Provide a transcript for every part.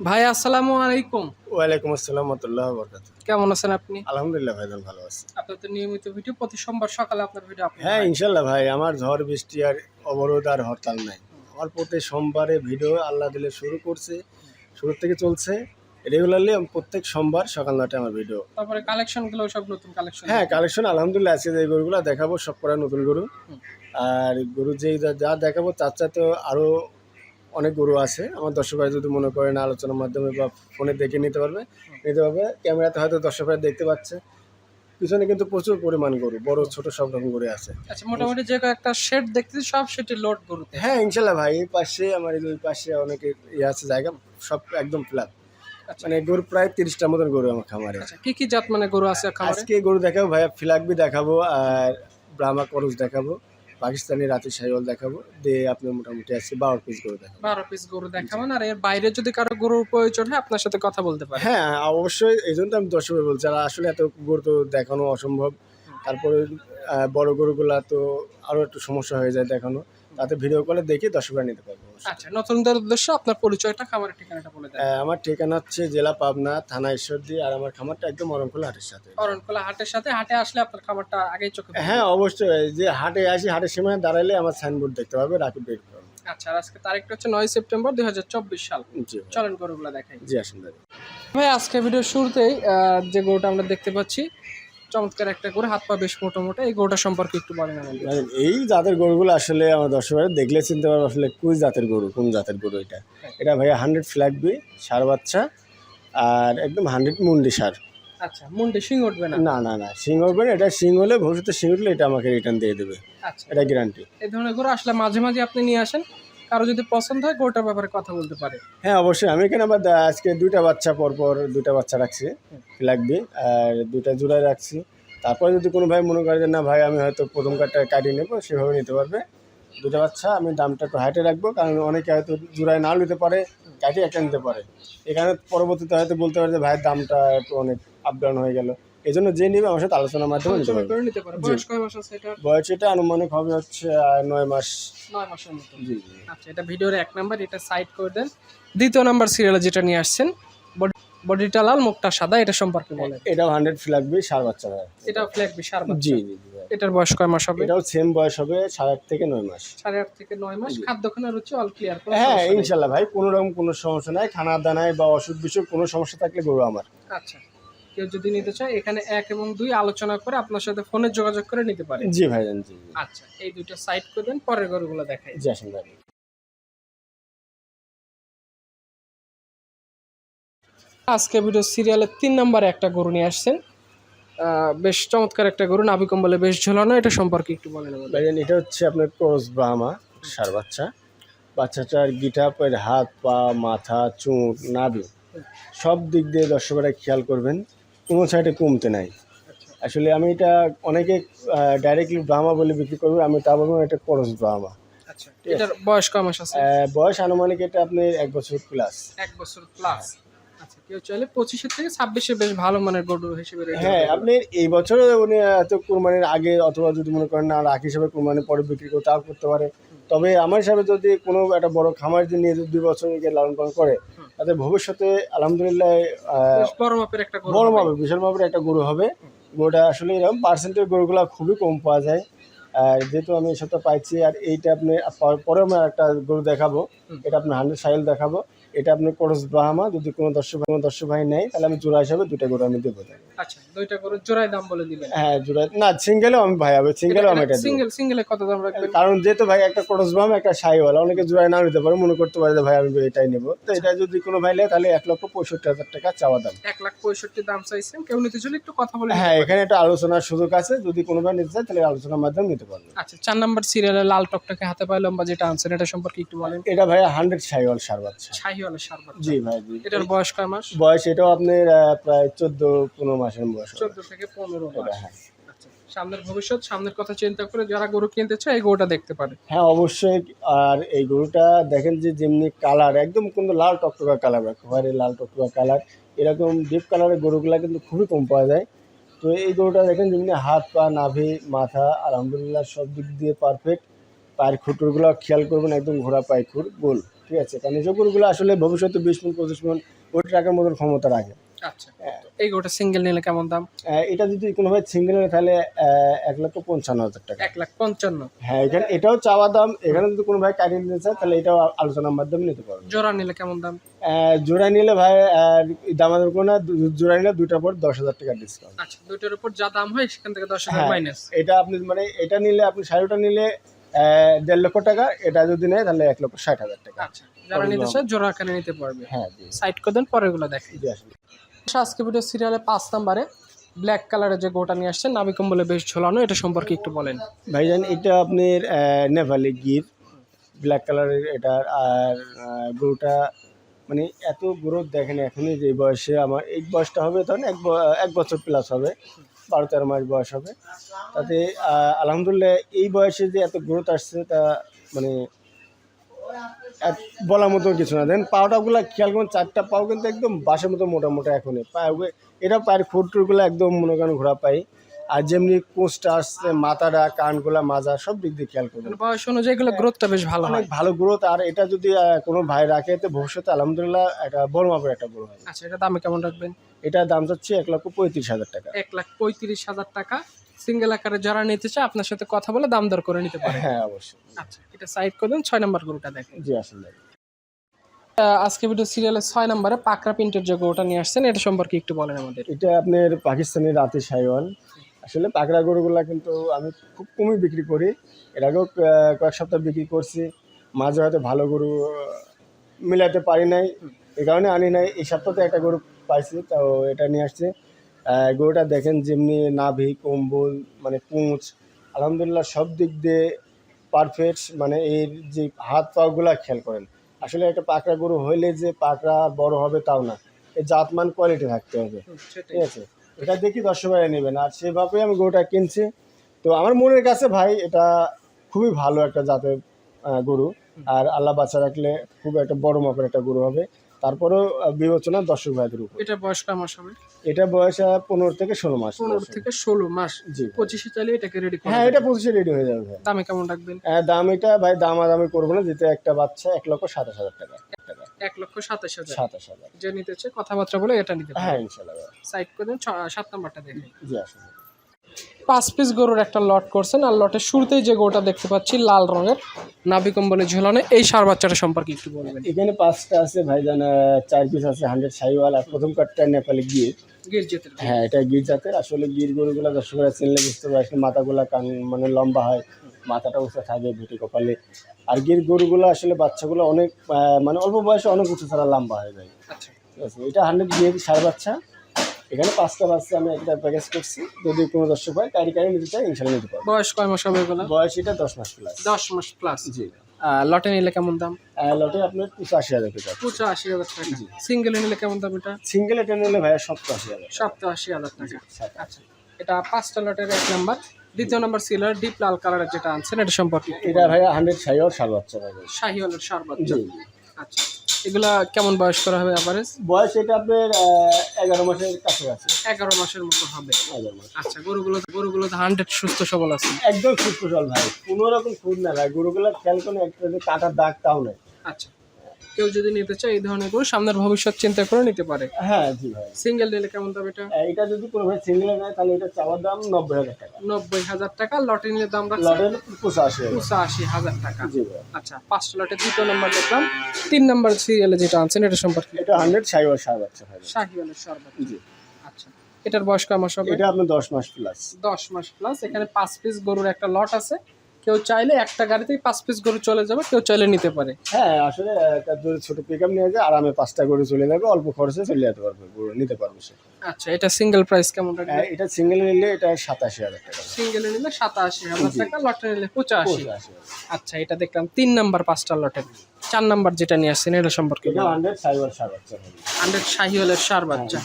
ভাই আসসালামু আলাইকুম। ওয়ালাইকুম আসসালাম রহমতুল্লাহ বরকাত কেমন আছেন আপনি? আলহামদুলিল্লাহ ভাইজান ভালো আছি। আপনার তো নিয়মিত ভিডিও প্রতি সোমবার সকালে আপনার ভিডিও আপলোড হ্যাঁ। ইনশাল্লাহ ভাই আমার ঝড় বৃষ্টি আর অবরোধ আর হরতাল নাই। আমার প্রতি সোমবারে ভিডিও আল্লাহ দিলে শুরু করছে শুরু থেকে চলছে। রেগুলারলি প্রত্যেক সোমবার সকাল নটায় আমার ভিডিও। তারপরে কালেকশনগুলো সব নতুন কালেকশন হ্যাঁ কালেকশন আলহামদুলিল্লাহ আছে যে গরুগুলো দেখাবো সব করা নতুন গরু। আর গরু যেই যা- যা দেখাবো তার চাইতে আরও অনেক গরু আছে। আমার দর্শক ভাই যদি মনে করেন আলোচনার মাধ্যমে বা ফোনে দেখে নিতে পারবে নিতে পারবে। ক্যামেরাতে হয়তো দর্শক ভাই দেখতে পাচ্ছে। পিছনে কিন্তু প্রচুর পরিমাণ গরু বড় ছোট সব রকম গরু আছে। আচ্ছা মোটামুটি যে একটা শেড দেখতেছি সব সেটি লোড গরু হ্যাঁ ইনশাল্লাহ ভাই এই পাশে আমার এই দুই পাশে অনেক ইয়ে আছে জায়গা সব একদম ফ্ল্যাট আচ্ছা। মানে গরু প্রায় তিরিশটার মতন গরু আমার খামারে। আচ্ছা কি কি জাত মানে গরু আছে আজকে গরু দেখাবো ভাইয়া ফিলাকবি দেখাবো আর ব্রাহ্মা করস দেখাবো। পাকিস্তানি রাতে শাহিওয়াল দেখাবো দিয়ে আপনি মোটামুটি আছে বারো পিস গরু দেখাবো। বারো পিস গরু দেখাবেন আর এর বাইরে যদি কারও গরুর প্রয়োজন হয় আপনার সাথে কথা বলতে পারে হ্যাঁ অবশ্যই এই জন্য তো আমি দর্শকে বলছি আর আসলে এত গরু তো দেখানো অসম্ভব তারপরে বড় গরুগুলা তো আরও একটু সমস্যা হয়ে যায় দেখানো। তাতে ভিডিও কলে দেখে দর্শকরা নিতে পারব। আচ্ছা নতুনদের উদ্দেশ্যে আপনার পরিচয়টা খামারের ঠিকানাটা বলে দেন। আমার ঠিকানা হচ্ছে জেলা পাবনা থানা ঈশ্বরদী আর আমার খামারটা একদম অরণখোলা হাটের সাথে। অরণখোলা হাটের সাথে হাটে আসলে আপনার খামারটা আগেই চোখে হ্যাঁ অবশ্যই যে হাটে আসি হাটের সময় দাঁড়াইলে আমার সাইনবোর্ড দেখতে পাবে রাকিব ডেট আচ্ছা আর আজকে তারিখটা হচ্ছে নয় সেপ্টেম্বর দু হাজার চব্বিশ সাল। চলেন গরুগুলো দেখাই। জি আসুন ভাই আজকে ভিডিও শুরুতেই যে গরুটা আমরা দেখতে পাচ্ছি চমৎকার একটা করে হাত পা বেশ মোটা মোটা এই গরুটা সম্পর্কে একটু বলেন আমাদের। মানে এই জাতের গরুগুলো আসলে আমার দর্শকরা দেখলে চিনতে পারব আসলে কোন জাতের গরু কোন জাতের গরু এটা। এটা ভাইয়া হান্ড্রেড ফ্ল্যাগ বি সার বাচ্চা আর একদম হান্ড্রেড মুন্ডি সার। আচ্ছা মুন্ডে শিং উঠবে না? না না না সিং উঠবে না এটা সিং হলে ভবিষ্যতে সিং উঠলে এটা আমাকে রিটার্ন দিয়ে দেবে। আচ্ছা। এটা গ্যারান্টি এই ধরনের গরু আসলে মাঝে মাঝে আপনি নিয়ে আসেন? কারও যদি পছন্দ হয় গরুটার ব্যাপারে কথা বলতে পারে। হ্যাঁ অবশ্যই। আমি এখানে আমার আজকে দুইটা বাচ্চা পর পর দুইটা বাচ্চা রাখছি ফ্ল্যাগ বি আর দুইটা জোড়ায় রাখছি। তারপরে যদি কোনো ভাই মনে করে যে, না ভাই, আমি হয়তো প্রথম কার্ডটা কাটিয়ে নেব, সেভাবে নিতে পারবে। দুটো বাচ্চা, আমি দামটা একটু হাইটে রাখব, কারণ অনেকে হয়তো জোড়ায় না নিতে পারে, কাটিয়ে একটা নিতে পারে। এখানে পরবর্তীতে হয়তো বলতে পারে যে ভাইয়ের দামটা একটু অনেক আপ ডাউন হয়ে গেল। এই জন্য যে নিবে আমার সাথে আলোচনার মাধ্যমে নিতে পারবে বয়স কয় মাস আছে এটা বয়স এটা আনুমানিক হবে হচ্ছে নয় মাস। নয় মাসের মতো। জি জি। আচ্ছা এটা ভিডিওর এক নাম্বার এটা সাইড করে দেন। দ্বিতীয় নাম্বার সিরিয়ালে যেটা নিয়ে আসছেন বডিটা লাল মুখটা সাদা এটা সম্পর্কে বলেন। এটাও হান্ড্রেড ফ্ল্যাগ বি সার বাচ্চা ভাই এটা ফ্ল্যাগ বিশার জি জি জি। এটার বয়স কয় মাস হবে? এটাও সেম বয়স হবে সাড়ে আট থেকে নয় মাস। সাড়ে আট থেকে নয় মাস। খাদ্যখানা রুচি অল ক্লিয়ার হ্যাঁ ইনশাল্লাহ ভাই কোনো রকম কোনো সমস্যা নাই। খানা দানায় বা অসুখ বিসুখ কোনো সমস্যা থাকলে গরু আমার। আচ্ছা। কেউ যদি নিতে চায় এখানে এক এবং দুই আলোচনা করে আপনার সাথে ফোনে যোগাযোগ করে নিতে পারে জি ভাইজান জি আচ্ছা এই দুইটা সাইড করে দেন পরের গরুগুলো দেখাই। জি আসেন ভাই আজকে ভিডিও সিরিয়ালের তিন নম্বরে একটা গরু নিয়ে আসছেন। বেশ চমৎকার একটা গরু নাভি কম্বলে বেশ ঝোলানো এটা সম্পর্কে একটু বলেন ভাইজান এটা হচ্ছে আপনার ক্রস ব্রাহ্মা সার বাচ্চা। বাচ্চাটার গিটাপের হাত পা মাথা চুট নাভি সব দিক দিয়ে দর্শকরা খেয়াল করবেন। কোনো সাইডে কমতে নাই। আসলে আমি এটা অনেকে ডাইরেক্টলি ব্রাহ্মা বলে বিক্রি করব আমি তা বলব এটা করস ব্রাহ্মা আচ্ছা বয়স কম বয়স আনুমানিক এটা আপনি এক বছর প্লাস এক বছর প্লাস কেউ চাইলে পঁচিশের থেকে ছাব্বিশে বেশ ভালো মানের গরু হিসেবে হ্যাঁ আপনি এই বছরে উনি এত কুরবানির আগে অথবা যদি মনে করেন না রাখ হিসাবে কুরবানির পরে বিক্রি করতে তাও করতে পারে। তবে আমার হিসাবে যদি কোনো একটা বড় খামার যদি নিয়ে দুই বছর একে লালন পালন করে তাতে ভবিষ্যতে আলহামদুলিল্লাহ বড় মাপের একটা বড়। মাপের বিশাল মাপের একটা গরু হবে। গরুটা আসলে এরকম পার্সেন্টের গরুগুলো খুবই কম পাওয়া যায়। আর যেহেতু আমি এই সপ্তাহ পাইছি আর এইটা আপনি পর- আমি একটা গরু দেখাবো। এটা আপনার হান্ড্রেড সাইল দেখাবো। এটা আপনার করস ব্রাহ্মা যদি কোনো দর্শক কোনো দর্শক ভাই নেয় তাহলে আমি জোড়া হিসাবে দুটো গরু আমি দেবো। আচ্ছা দুইটা গরু জোড়াই দাম বলে দিবেন। হ্যাঁ জোড়া না সিঙ্গেলও আমি ভাই হবে সিঙ্গেলও আমি এটা সিঙ্গেল সিঙ্গেলে কত দাম রাখবেন? কারণ যেহেতু ভাই একটা করস ব্রাহ্মা একটা সাইওয়ালা অনেকে জোড়ায় না নিতে পারে মনে করতে পারে যে ভাই আমি এটাই নেব। তো এটা যদি কোনো ভাই নেয় তাহলে এক লক্ষ পঁয়ষট্টি হাজার টাকা চাওয়া দাম। এক লাখ পঁয়ষট্টি দাম চাইছেন কেউ নিতে চাইলে একটু কথা বলে হ্যাঁ এখানে একটা আলোচনার সুযোগ আছে যদি কোনো ভাই নিতে চায় তাহলে আলোচনার মাধ্যমে নিতে পারবে। আচ্ছা চার নাম্বার সিরিয়ালে লাল টকটকে হাতে পায়ে লম্বা যেটা আনছেন এটা সম্পর্কে একটু বলেন। এটা ভাই হান্ড্রেড সাইওয়াল সার বাচ্চা শাহিওয়ালা সারবার জি ভাই জি। এটার বয়স কয় মাস? বয়স এটাও আপনার প্রায় চোদ্দ পনেরো মাসের বয়স চোদ্দ থেকে পনেরো মাস। হ্যাঁ। আচ্ছা সামনের ভবিষ্যৎ সামনের কথা চিন্তা করে যারা গরু কিনতে চায় এই গরুটা দেখতে পারে। হ্যাঁ অবশ্যই আর এই গরুটা দেখেন যে যেমনি কালার একদম কিন্তু লাল টকটকা কালার একেবারে লাল টকটকা কালার। এরকম ডিপ কালারের গরুগুলা কিন্তু খুবই কম পাওয়া যায়। তো এই গরুটা দেখেন যেমনি হাত পা নাভি মাথা আলহামদুলিল্লাহ সব দিক দিয়ে পারফেক্ট পায়ের খুঁটুরগুলো খেয়াল করবেন একদম ঘোড়া পায়ে খুর গোল। ঠিক আছে। কারণ এসব গরুগুলো আসলে ভবিষ্যতে বিশ মন পঁচিশ মন কোটি টাকার মতন ক্ষমতা রাখে। আচ্ছা এই গরুটা সিঙ্গেল নিলে কেমন দাম? এটা যদি কোনোভাবে সিঙ্গেল হয় তাহলে এক লক্ষ পঞ্চান্ন হাজার টাকা। এক লাখ পঞ্চান্ন। হ্যাঁ এখানে এটাও চাওয়া দাম। এখানে যদি কোনো ভাই কাটিয়ে নিতে চায় তাহলে এটাও আলোচনার মাধ্যমে নিতে পারবে। জোড়া নিলে কেমন দাম? জোড়া নিলে ভাই আহ, দামাদাম কোনো জোড়া নিলে দুটার পর দশ হাজার টাকা ডিসকাউন্ট আচ্ছা দুইটার উপর যা দাম হয় সেখান থেকে দশ হাজার হ্যাঁ। মাইনাস এটা আপনি মানে এটা নিলে আপনি শাড়িটা নিলে দেড় লক্ষ টাকা এটা যদি নেয় তাহলে এক লক্ষ ষাট হাজার টাকা। আচ্ছা যারা নিতে চায় জোড়া আকারে নিতে পারবে। হ্যাঁ জি সাইড করে দেন পরেরগুলো আসলে আজকে ভিডিও সিরিয়ালে পাঁচ নাম্বারে ব্ল্যাক কালারের যে গোটা নিয়ে আসছেন নাবি কম্বলে বেশ ঝোলানো এটা সম্পর্কে একটু বলেন। ভাইজান এটা আপনার নেপালি গির ব্ল্যাক কালারের এটার আর গরুটা মানে এত গ্রোথ দেখেন এখনই যে বয়সে আমার এই বয়সটা হবে তখন এক এক বছর প্লাস হবে। বারো তেরো মাস বয়স হবে। তাতে আলহামদুলিল্লাহ এই বয়সে যে এত গ্রোথ আসছে, তা মানে বলার মতো কিছু না। দেন পাওটাগুলো খেয়াল করুন, চারটা পাও কিন্তু একদম বাসের মতো মোটা মোটা এখনই। পায়ে এটা পায়ের খুঁটটুরগুলো একদম মনে করেন ঘোরা পাই আর যেমনি কোঁচটা আসছে মাথাটা কানগুলা মাজা সব দিক দিয়ে খেয়াল করবেন মানে বয়স অনুযায়ী এগুলো গ্রোথটা বেশ ভালো অনেক ভালো গ্রোথ আর এটা যদি কোনো ভাই রাখে তো ভবিষ্যতে আলহামদুলিল্লাহ একটা বড় মাপের একটা গরু হয় আচ্ছা এটা দামে কেমন রাখবেন? এটা দাম যাচ্ছে এক লক্ষ পঁয়ত্রিশ হাজার টাকা। এক লাখ পঁয়ত্রিশ হাজার টাকা। সিঙ্গেল আকারে যারা নিতে চায় আপনার সাথে কথা বলে দাম দর করে নিতে পারে হ্যাঁ অবশ্যই। আচ্ছা এটা সাইড করে দেন ছয় নম্বর গরুটা দেখেন। জি আসলে আজকে ভিডিও সিরিয়ালের ছয় নম্বরে পাকরা প্রিন্টের যে গরুটা নিয়ে আসছেন এটা সম্পর্কে একটু বলেন আমাদের। এটা আপনার পাকিস্তানি রাতে সাইওয়াল। আসলে পাকড়া গরুগুলা কিন্তু আমি খুব কমই বিক্রি করি। এর আগেও কয়েক সপ্তাহ বিক্রি করছি। মাঝে হয়তো ভালো গরু মিলাতে পারি নাই। এ কারণে আনি নাই। এই সপ্তাহে একটা গরু পাইছি তো এটা নিয়ে আসছে। গরুটা দেখেন যেমনি নাভি কম্বল মানে পুঁচ আলহামদুলিল্লাহ সব দিক দিয়ে পারফেক্ট মানে এর যে হাত পাগুলা খেয়াল করেন। আসলে একটা পাকড়া গরু হইলে যে পাকড়া বড় হবে তাও না। এর জাতমান কোয়ালিটি থাকতে হবে। ঠিক আছে? এটা দেখি দশ দর্শকরা নেবেন। আর সেভাবে আমি গরুটা কিনছি। তো আমার মনের কাছে ভাই এটা খুবই ভালো একটা জাতের গরু। আর আল্লাহ বাচ্চা রাখলে খুব একটা বড় মাপের একটা গরু হবে। তারপরেও বিবেচনা দর্শক ভাইদের উপর। এটা বয়স মাস হবে? এটা বয়স পনেরো থেকে ষোলো মাস পনেরো। থেকে ষোলো মাস। জি। পঁচিশে চালিয়ে এটাকে রেডি করে হ্যাঁ। এটা পঁচিশে রেডি হয়ে যাবে ভাই। দামে কেমন রাখবেন? দাম এটা ভাই দামাদামি করব না। যেতে একটা বাচ্চা এক লক্ষ সাতাশ হাজার টাকা টাকা। এক লক্ষ সাতাশ হাজার। সাতাশ হাজার। যে নিতে চায় কথাবার্তা বলে এটা নিতে হ্যাঁ ইনশাল্লাহ। সাইড করে দিন সাত নাম্বারটা দেখে জি আসলে পাঁচ পিস গরুর একটা লট করছেন আর লটের শুরুতেই যে গরুটা দেখতে পাচ্ছি লাল রঙের নাভি কম্বলে ঝোলানো এই সার বাচ্চাটা সম্পর্কে একটু বলবেন। এখানে পাঁচটা আছে ভাইজান চার পিস আছে হান্ড্রেড সাইওয়াল আর প্রথম কাঠটা নেপালি গিয়ে। গির জেতের হ্যাঁ এটা গির জাতের আসলে গির গরুগুলো দর্শকরা চিনলে বুঝতে পারে আসলে মাথাগুলা কান মানে লম্বা হয় মাথাটা উঁচু থাকে ভুটি কপালে। আর গির গরুগুলো আসলে বাচ্চাগুলো অনেক মানে অল্প বয়সে অনেক উঁচু ছাড়া লম্বা হয়ে যায় আচ্ছা। ঠিক আছে এটা হান্ড্রেড গিয়ে সাড়ে বাচ্চা। এখানে পাঁচটা বাচ্চা আমি একটা প্যাকেজ করছি। যদি কোনো দর্শক হয় কারি কারি নিতে চাই ইনশাল্লাহ নিতে পারব। বয়স কয় মাস হবে বয়স এটা দশ মাস প্লাস দশ মাস প্লাস জি। লটে নিলে কেমন দাম? লটে আপনার পঁচাশি হাজার টাকা পঁচাশি হাজার টাকা। সিঙ্গেলে নিলে কেমন দাম এটা? সিঙ্গেল এটা নিলে ভাইয়া সপ্তাশি হাজার। সপ্তাশি হাজার টাকা। আচ্ছা এটা পাঁচটা লটের এক নাম্বার। দ্বিতীয় নাম্বার সিলার ডিপ লাল কালারের যেটা আনছেন এটা সম্পর্কে এটা ভাইয়া হান্ড্রেড শাহি সাড়ে বাচ্চা শাহিওয়ালের সার বাচ্চা। আচ্ছা। এগুলা কেমন বয়স করা হবে অ্যাভারেজ বয়স এটা আপনার এগারো মাসের কাছাকাছি। এগারো মাসের মতো হবে। আচ্ছা গরুগুলো গরুগুলো তো হান্ড্রেড সুস্থ সবল আছে। একদম সুস্থ সবল ভাই। কোনো রকম খুদ না ভাই। গরুগুলো খেয়াল কোনো একটা কাটার দাগ তাও নেই। আচ্ছা। কেউ যদি নিতে চায় এই ধরনের গরু সামনের ভবিষ্যৎ চিন্তা করে নিতে পারে। হ্যাঁ জি ভাই। সিঙ্গেল নিলে কেমন দাম এটা? এটা যদি কোনো ভাই সিঙ্গেল নেয় তাহলে এটা চাওয়ার দাম নব্বই হাজার টাকা। নব্বই হাজার টাকা লটে নিলে দাম রাখছে পঁচাশি পঁচাশি হাজার টাকা। জি ভাই। আচ্ছা পাঁচটা লটে দ্বিতীয় নাম্বার দেখলাম। তিন নাম্বার সিরিয়ালে যেটা আনছেন এটা সম্পর্কে? এটা হান্ড্রেড সাড়ে বাচ্চা ভাই। শাহিওয়ালের জি। আচ্ছা এটার বয়স কয় মাস হবে? এটা আপনার দশ মাস প্লাস দশ মাস প্লাস এখানে পাঁচ পিস গরুর একটা লট আছে। কেউ চাইলে একটা গাড়িতেই পাঁচ পিস গরু চলে যাবে কেউ চাইলে নিতে পারে। হ্যাঁ আসলে একটা যদি ছোট পিক আপ নিয়ে যায় আরামে পাঁচটা গরু চলে যাবে অল্প খরচে চলে যেতে পারবে গরু নিতে পারবে সে। আচ্ছা এটা সিঙ্গেল প্রাইস কেমন রাখবে? এটা সিঙ্গেল নিলে এটা সাতাশি হাজার টাকা। সিঙ্গেলে নিলে সাতাশি হাজার টাকা লটে নিলে পঁচাশি। আচ্ছা এটা দেখলাম তিন নাম্বার পাঁচটা লটের চার নাম্বার যেটা নিয়ে আসছেন এটা সম্পর্কে হান্ড্রেড সাইওয়াল সাড়ে বাচ্চা হান্ড্রেড শাহিওয়ালের সার বাচ্চা।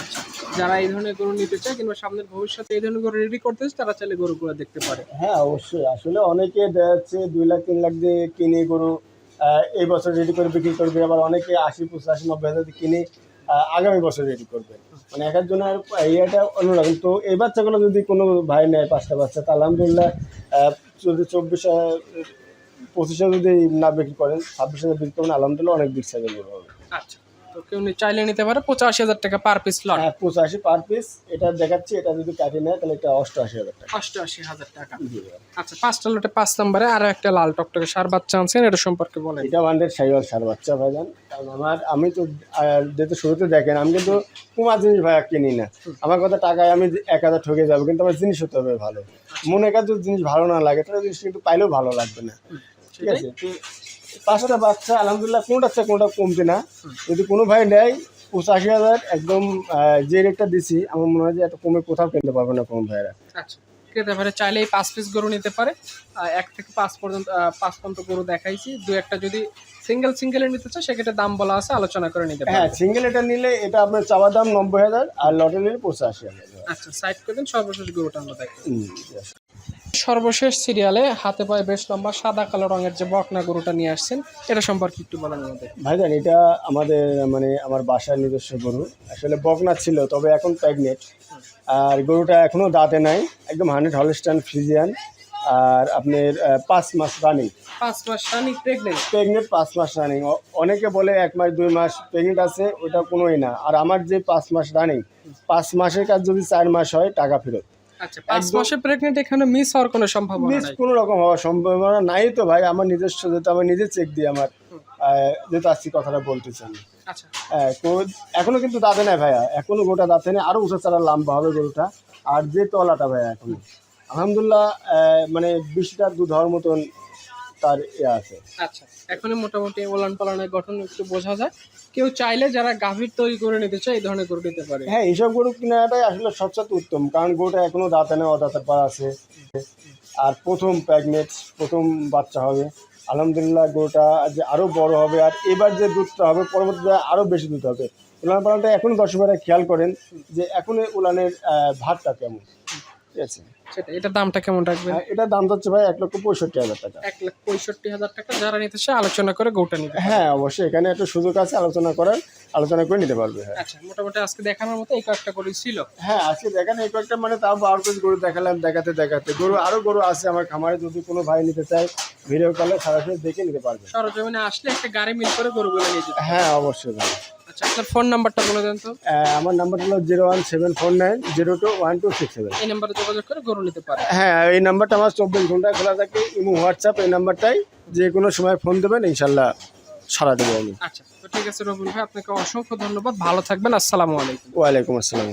আচ্ছা। যারা এই ধরনের গরু নিতে চায় কিংবা সামনের ভবিষ্যতে এই ধরনের গরু রেডি করতে তারা চাইলে গরুগুলো দেখতে পারে। হ্যাঁ অবশ্যই। আসলে অনেকে দেখা যাচ্ছে দুই লাখ তিন লাখ দিয়ে কিনে গরু এই বছর রেডি করে বিক্রি করবে আবার অনেকে আশি পঁচাশি নব্বই হাজার কিনে আগামী বছর রেডি করবে। মানে এক একজনের ইয়েটা অন্যরকম তো এই বাচ্চাগুলো যদি কোনো ভাই নেয় পাঁচটা বাচ্চা তা আলহামদুলিল্লাহ যদি চব্বিশ পঁচিশে যদি না বিক্রি করেন ছাব্বিশ হাজার বিক্রি করেন আলহামদুলিল্লাহ অনেক সাইজের হবে। আচ্ছা। তো কেউ চাইলে নিতে পারে পঁচাশি হাজার টাকা পার পিস লট হ্যাঁ পঁচাশি পার পিস এটা দেখাচ্ছি এটা যদি কাটিয়ে নেয় তাহলে এটা অষ্টআশি হাজার টাকা। অষ্টআশি হাজার টাকা। আচ্ছা পাঁচটা লটে পাঁচ নম্বরে আরও একটা লাল টকটকে সার বাচ্চা আনছেন এটা সম্পর্কে বলেন। এটা আমাদের সাইওয়াল সার বাচ্চা ভাইজান। কারণ আমার আমি তো যেহেতু শুরুতে দেখেন আমি কিন্তু কুমার জিনিস ভাইয়া কিনি না। আমার কথা টাকায় আমি এক হাজার ঠকে যাব কিন্তু আমার জিনিস হতে হবে ভালো। মনে কাজ জিনিস ভালো না লাগে তাহলে জিনিস কিন্তু পাইলেও ভালো লাগবে না। ঠিক আছে? পাঁচটা বাচ্চা আলহামদুলিল্লাহ কোনটা চেয়ে কোনটা কমবে না। যদি কোনো ভাই নেয় পঁচাশি হাজার একদম যে রেটটা দিছি আমার মনে হয় যে এত কমে কোথাও কিনতে পারবে না কোনো ভাইয়েরা। আচ্ছা ক্রেতা পারে চাইলে এই পাঁচ পিস গরু নিতে পারে। এক থেকে পাঁচ পর্যন্ত পাঁচ পর্যন্ত গরু দেখাইছি। দু একটা যদি সিঙ্গেল সিঙ্গেলের নিতে চায় সেক্ষেত্রে দাম বলা আছে আলোচনা করে নিতে হ্যাঁ সিঙ্গেল এটা নিলে এটা আপনার চাওয়া দাম নব্বই হাজার আর লটে নিলে পঁচাশি হাজার। আচ্ছা সাইড করে দিন সর্বশেষ গরুটা আমরা দেখি. সর্বশেষ সিরিয়ালে হাতে পায়ে বেশ লম্বা সাদা কালো রঙের যে বকনা গরুটা নিয়ে আসছেন এটা সম্পর্কে একটু বলেন আমাদের। ভাইজান এটা আমাদের মানে আমার বাসার নিজস্ব গরু। আসলে বকনা ছিল তবে এখন প্রেগনেন্ট আর গরুটা এখনও দাঁতে নাই একদম হান্ড্রেড হলস্টান ফ্রিজিয়ান। আর আপনার পাঁচ মাস রানিং পাঁচ মাস রানিং প্রেগনেন্ট প্রেগনেন্ট পাঁচ মাস রানিং অনেকে বলে এক মাস দুই মাস প্রেগনেন্ট আছে ওটা কোনোই না। আর আমার যে পাঁচ মাস রানিং পাঁচ মাসের কাজ যদি চার মাস হয় টাকা ফেরত। আচ্ছা পাঁচ মাসে প্রেগনেন্ট এখানে মিস হওয়ার কোনো সম্ভাবনা মিস কোনো রকম হওয়ার সম্ভাবনা নাই তো ভাই আমার নিজস্ব যেহেতু আমার নিজে চেক দিই আমার যেহেতু কথাটা বলতে আচ্ছা। হ্যাঁ, তো- এখনও কিন্তু দাঁতে নাই ভাইয়া এখনও গোটা দাঁতে নেই আরও উঁচা চারা লাম্বা হবে গরুটা আর যে তলাটা ভাইয়া এখনও। আলহামদুলিল্লাহ আহ, মানে বিশটা দু ধর মতন তার ইয়ে আছে। আচ্ছা এখনই মোটামুটি ওলান পালানের গঠন একটু বোঝা যায়। কেউ চাইলে যারা গাভীর তৈরি করে নিতে চায় এই ধরনের গরু নিতে পারে। হ্যাঁ এইসব গরু কেনাটাই আসলে সবচেয়ে উত্তম কারণ গরুটা এখনও দাঁতে নেই অদাঁতের পা আছে। আর প্রথম প্রেগনেন্ট প্রথম বাচ্চা হবে। আলহামদুলিল্লাহ গরুটা যে আরও বড় হবে আর এবার যে দুধটা হবে পরবর্তীতে আরও বেশি দুধ হবে। উলান পালানটা এখনও দর্শকেরা খেয়াল করেন যে এখন উলানের ভাতটা কেমন? ঠিক আছে। সেটা এটার দামটা কেমন রাখবেন? আর এটার দাম হচ্ছে ভাই এক লক্ষ পঁয়ষট্টি হাজার টাকা। এক লাখ পঁয়ষট্টি হাজার টাকা যারা নিতে চায় আলোচনা করে গরুটা নিবে। হ্যাঁ অবশ্যই এখানে একটা সুযোগ আছে আলোচনা করার আলোচনা করে নিতে পারবে হ্যাঁ। আচ্ছা মোটামুটি আজকে দেখানোর মতো এই কয়েকটা গরু ছিল? হ্যাঁ আজকে দেখেন এই কয়েকটা মানে তাও বারো পিস গরু দেখালাম দেখাতে দেখাতে। গরু আরও গরু আছে আমার খামারে যদি কোনো ভাই নিতে চায় ভিডিও কলে সরাসরি দেখে নিতে পারবে। সরজমিনে আসলে একটা গাড়ি মিল করে গরুগুলো নিয়ে যেতে হ্যাঁ অবশ্যই ভাই। আচ্ছা আপনার ফোন নাম্বারটা বলে দেন তো। আমার নাম্বার হলো zero one seven four nine zero two one two six seven এই নাম্বারে যোগাযোগ করে গরু নিতে পারে। হ্যাঁ এই নাম্বারটা আমার চব্বিশ ঘণ্টা খোলা থাকে এবং হোয়াটসঅ্যাপ এই নাম্বারটাই যে কোনো সময় ফোন দেবেন ইনশাল্লাহ সারা দেবো আমি। আচ্ছা তো ঠিক আছে রবুল ভাই আপনাকে অসংখ্য ধন্যবাদ। ভালো থাকবেন আসসালামু আলাইকুম। ওয়ালাইকুম আসসালাম